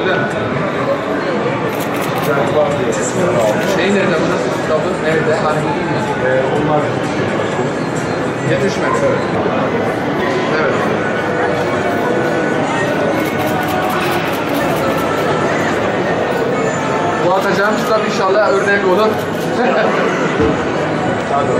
Öyle mi? Şey nerede burası? Kitabı nerede? Hani buldun mu? Onlar yetişmedi. Evet. Evet. Bu atacağım kitap inşallah örnek olur. Hadi.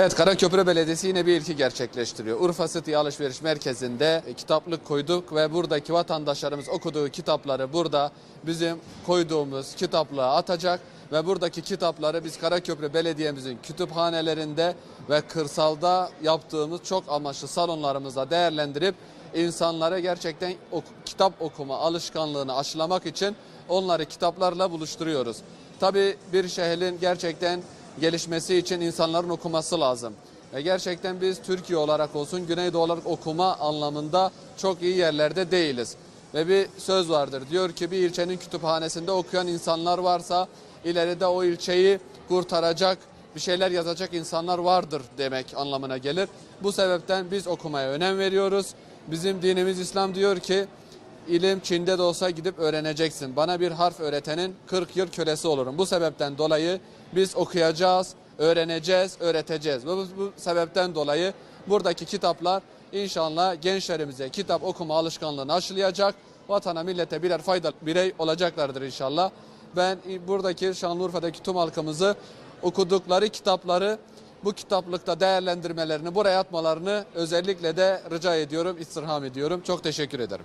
Evet Karaköprü Belediyesi yine bir ilki gerçekleştiriyor. Urfa City Alışveriş Merkezi'nde kitaplık koyduk ve buradaki vatandaşlarımız okuduğu kitapları burada bizim koyduğumuz kitaplığa atacak ve buradaki kitapları biz Karaköprü Belediye'mizin kütüphanelerinde ve kırsalda yaptığımız çok amaçlı salonlarımızda değerlendirip insanlara gerçekten ok- kitap okuma alışkanlığını aşılamak için onları kitaplarla buluşturuyoruz. Tabii bir şehrin gerçekten gelişmesi için insanların okuması lazım. Ve gerçekten biz Türkiye olarak olsun, Güneydoğu olarak okuma anlamında çok iyi yerlerde değiliz. Ve bir söz vardır. Diyor ki bir ilçenin kütüphanesinde okuyan insanlar varsa ileride o ilçeyi kurtaracak, bir şeyler yazacak insanlar vardır demek anlamına gelir. Bu sebepten biz okumaya önem veriyoruz. Bizim dinimiz İslam diyor ki İlim Çin'de de olsa gidip öğreneceksin. Bana bir harf öğretenin 40 yıl kölesi olurum. Bu sebepten dolayı biz okuyacağız, öğreneceğiz, öğreteceğiz. Bu, bu sebepten dolayı buradaki kitaplar inşallah gençlerimize kitap okuma alışkanlığını aşılayacak. Vatana, millete birer faydalı birey olacaklardır inşallah. Ben buradaki Şanlıurfa'daki tüm halkımızı okudukları kitapları bu kitaplıkta değerlendirmelerini buraya atmalarını özellikle de rica ediyorum, istirham ediyorum. Çok teşekkür ederim.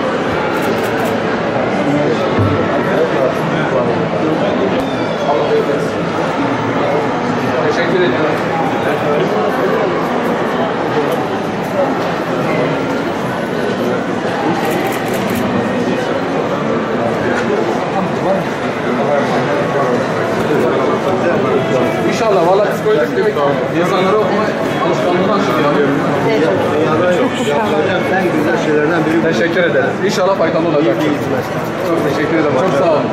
Teşekkür ediyorum. Koyduk dedik. İnsanlara okuma alışkanlığını aşılayalım. Dünyada yok. Yapılacak en güzel şeylerden biri. Teşekkür ederiz. İnşallah faydalı olacak. Çok teşekkür ederim. Çok sağ olun.